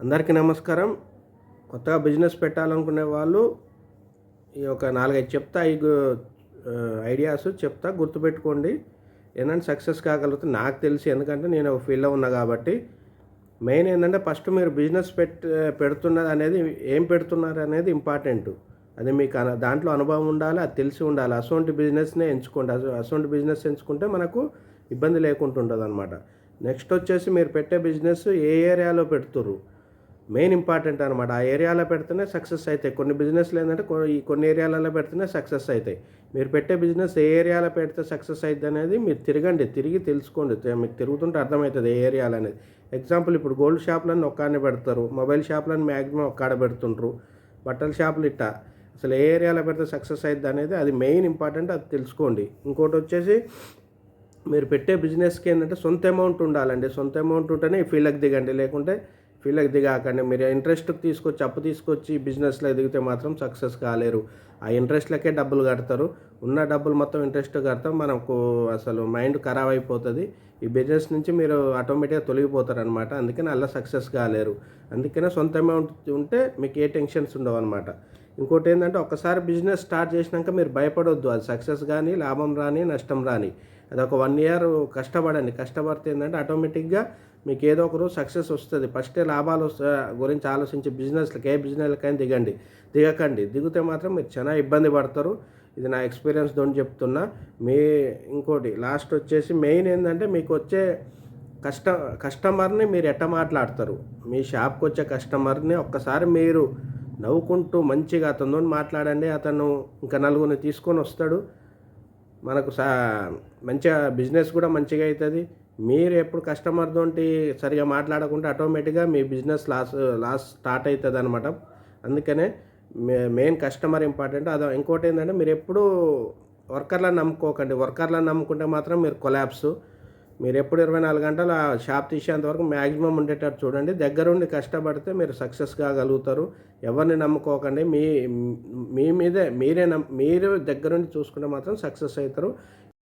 అందరికీ నమస్కారం. కొత్తగా బిజినెస్ పెట్టాలనుకునే వాళ్ళు ఈ ఒక నాలుగైదు చెప్తా ఈ ఐడియాస్ చెప్తా గుర్తుపెట్టుకోండి. ఏంటంటే సక్సెస్ కాగలుగుతుంది నాకు తెలిసి ఎందుకంటే నేను ఒక ఫీల్డ్లో ఉన్నా కాబట్టి. మెయిన్ ఏంటంటే ఫస్ట్ మీరు బిజినెస్ పెట్ పెడుతున్నది అనేది ఏం పెడుతున్నారు అనేది ఇంపార్టెంట్. అది మీకు దాంట్లో అనుభవం ఉండాలి అది తెలిసి ఉండాలి. అసొంటి బిజినెస్నే ఎంచుకోండి. అసొంటి బిజినెస్ ఎంచుకుంటే మనకు ఇబ్బంది లేకుండా ఉంటుంది అనమాట నెక్స్ట్ వచ్చేసి మీరు పెట్టే బిజినెస్ ఏ ఏరియాలో పెడుతుర్రు? మెయిన్ ఇంపార్టెంట్ అనమాట ఆ ఏరియాలో పెడితేనే సక్సెస్ అవుతాయి కొన్ని బిజినెస్లు ఏంటంటే ఈ కొన్ని ఏరియాలలో పెడితేనే సక్సెస్ అవుతాయి మీరు పెట్టే బిజినెస్ ఏ ఏరియాలో పెడితే సక్సెస్ అవుతుంది అనేది మీరు తిరగండి. తిరిగి తెలుసుకోండి. మీకు తిరుగుతుంటే అర్థమవుతుంది ఏ ఏరియాలో అనేది. ఎగ్జాంపుల్ ఇప్పుడు గోల్డ్ షాప్లను ఒక్కడనే పెడతారు. మొబైల్ షాప్లను మ్యాక్సిమం ఒక్కడ పెడుతుండ్రు. బట్టల షాపులు ఇట్ట. అసలు ఏ ఏరియాలో పెడితే సక్సెస్ అవుతుంది అనేది అది మెయిన్ ఇంపార్టెంట్ అది తెలుసుకోండి. ఇంకోటి వచ్చేసి మీరు పెట్టే బిజినెస్కి ఏంటంటే సొంత అమౌంట్ ఉండాలండి. సొంత అమౌంట్ ఉంటేనే ఈ ఫీల్డ్కి దిగండి. లేకుంటే ఫీల్డ్కి దిగాకండి. మీరు ఇంట్రెస్ట్కి తీసుకొచ్చి అప్పు తీసుకొచ్చి బిజినెస్లో ఎదిగితే మాత్రం సక్సెస్ కాలేరు. ఆ ఇంట్రెస్ట్లకే డబ్బులు కడతారు. ఉన్న డబ్బులు మొత్తం ఇంట్రెస్ట్ కడతాం మనకు అసలు మైండ్ ఖరాబ్ అయిపోతుంది. ఈ బిజినెస్ నుంచి మీరు ఆటోమేటిక్గా తొలగిపోతారు అనమాట అందుకని అలా సక్సెస్ కాలేరు. అందుకనే సొంత అమౌంట్ ఉంటే మీకు ఏ టెన్షన్స్ ఉండవు అనమాట ఇంకోటి ఏంటంటే ఒకసారి బిజినెస్ స్టార్ట్ చేసినాక మీరు భయపడొద్దు. అది సక్సెస్ కానీ లాభం రాని నష్టం రాని. అది ఒక వన్ ఇయర్ కష్టపడండి. కష్టపడితే ఏంటంటే ఆటోమేటిక్గా మీకు ఏదో ఒకరు సక్సెస్ వస్తుంది. ఫస్టే లాభాలు గురించి ఆలోచించి బిజినెస్లకి ఏ బిజినెస్లకైనా దిగండి. దిగకండి. దిగితే మాత్రం మీరు చాలా ఇబ్బంది పడతారు. ఇది నా ఎక్స్పీరియన్స్ తోని చెప్తున్నా. మీ ఇంకోటి లాస్ట్ వచ్చేసి మెయిన్ ఏంటంటే మీకు వచ్చే కస్ట కస్టమర్ని మీరు ఎట్ట మాట్లాడతారు? మీ షాప్కి వచ్చే కస్టమర్ని ఒక్కసారి మీరు నవ్వుకుంటూ మంచిగా అతనితో మాట్లాడండి. అతను ఇంకా నలుగురిని తీసుకొని వస్తాడు. మనకు సా మంచిగా బిజినెస్ కూడా మంచిగా అవుతుంది మీరు ఎప్పుడు కస్టమర్తో సరిగా మాట్లాడకుండా ఆటోమేటిక్గా మీ బిజినెస్ లాస్ లాస్ స్టార్ట్ అవుతుంది అనమాట అందుకనే మెయిన్ కస్టమర్ ఇంపార్టెంట్. అది ఇంకోటి ఏంటంటే మీరు ఎప్పుడు వర్కర్లను నమ్ముకోకండి. వర్కర్లను నమ్ముకుంటే మాత్రం మీరు కొలాబ్సు. మీరు ఎప్పుడు ఇరవై నాలుగు గంటలు ఆ షాప్ తీసేంత వరకు మ్యాక్సిమం ఉండేటట్టు చూడండి. దగ్గరుండి కష్టపడితే మీరు సక్సెస్ కాగలుగుతారు. ఎవరిని నమ్ముకోకండి. మీ మీ మీదే మీరే నమ్ మీరు దగ్గరుండి చూసుకుంటే మాత్రం సక్సెస్ అవుతారు.